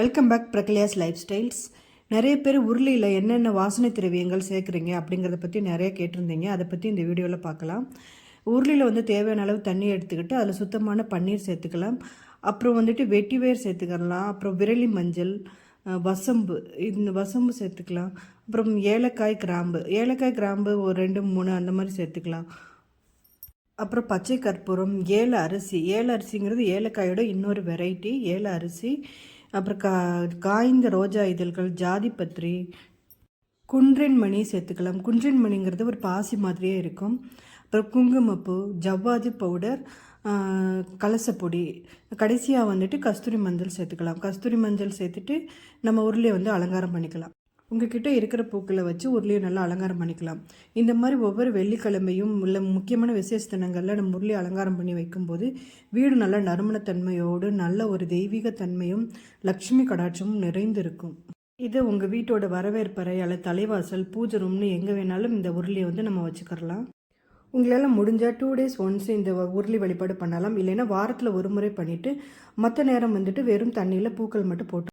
Welcome back பிரக்லியாஸ் life styles நிறைய பேர் உருளியில் என்னென்ன வாசனை திரவியங்கள் சேர்க்குறீங்க அப்படிங்கிறத பற்றி நிறைய கேட்டிருந்தீங்க. அதை பற்றி இந்த வீடியோவில் பார்க்கலாம். உருளியில் வந்து தேவையான அளவு தண்ணி எடுத்துக்கிட்டு அதில் சுத்தமான பன்னீர் சேர்த்துக்கலாம். அப்புறம் வந்துட்டு வெட்டிவேர் சேர்த்துக்கலாம். அப்புறம் விரலி மஞ்சள் வசம்பு இந்த வசம்பு சேர்த்துக்கலாம். அப்புறம் ஏலக்காய் கிராம்பு. ஏலக்காய் கிராம்பு ஒரு ரெண்டு மூணு அந்த மாதிரி சேர்த்துக்கலாம். அப்புறம் பச்சை கற்பூரம் ஏல அரிசி. ஏழு அரிசிங்கிறது ஏலக்காயோட இன்னொரு வெரைட்டி ஏல அரிசி அப்புறம் கா காய்ந்த ரோஜா இதழ்கள் ஜாதிபத்திரி குன்றின் மணி சேர்த்துக்கலாம். குன்றின் மணிங்கிறது ஒரு பாசி மாதிரியே இருக்கும். அப்புறம் குங்குமப்பூ ஜவ்வாது பவுடர் கலசப்பொடி. கடைசியாக வந்துட்டு கஸ்தூரி மஞ்சள் சேர்த்துக்கலாம். கஸ்தூரி மஞ்சள் சேர்த்துட்டு நம்ம உருளையை வந்து அலங்காரம் பண்ணிக்கலாம். உங்ககிட்ட இருக்கிற பூக்களை வச்சு உருளையை நல்லா அலங்காரம் பண்ணிக்கலாம். இந்த மாதிரி ஒவ்வொரு வெள்ளிக்கிழமையும் உள்ள முக்கியமான விசேஷ தினங்களில் நம்ம உருளையை அலங்காரம் பண்ணி வைக்கும்போது வீடு நல்ல நறுமணத்தன்மையோடு நல்ல ஒரு தெய்வீக தன்மையும் லக்ஷ்மி கடாட்சமும் நிறைந்திருக்கும். இது உங்கள் வீட்டோட வரவேற்பறை அல்லது தலைவாசல் பூஜை ரூம்னு எங்கே வேணாலும் இந்த உருளியை வந்து நம்ம வச்சுக்கிறலாம். உங்களால் முடிஞ்சால் டூ டேஸ் ஒன்ஸ் இந்த உருளி வழிபாடு பண்ணலாம். இல்லைன்னா வாரத்தில் ஒரு முறை பண்ணிவிட்டு மற்ற நேரம் வந்துட்டு வெறும் தண்ணியில் பூக்கள் மட்டும் போட்டு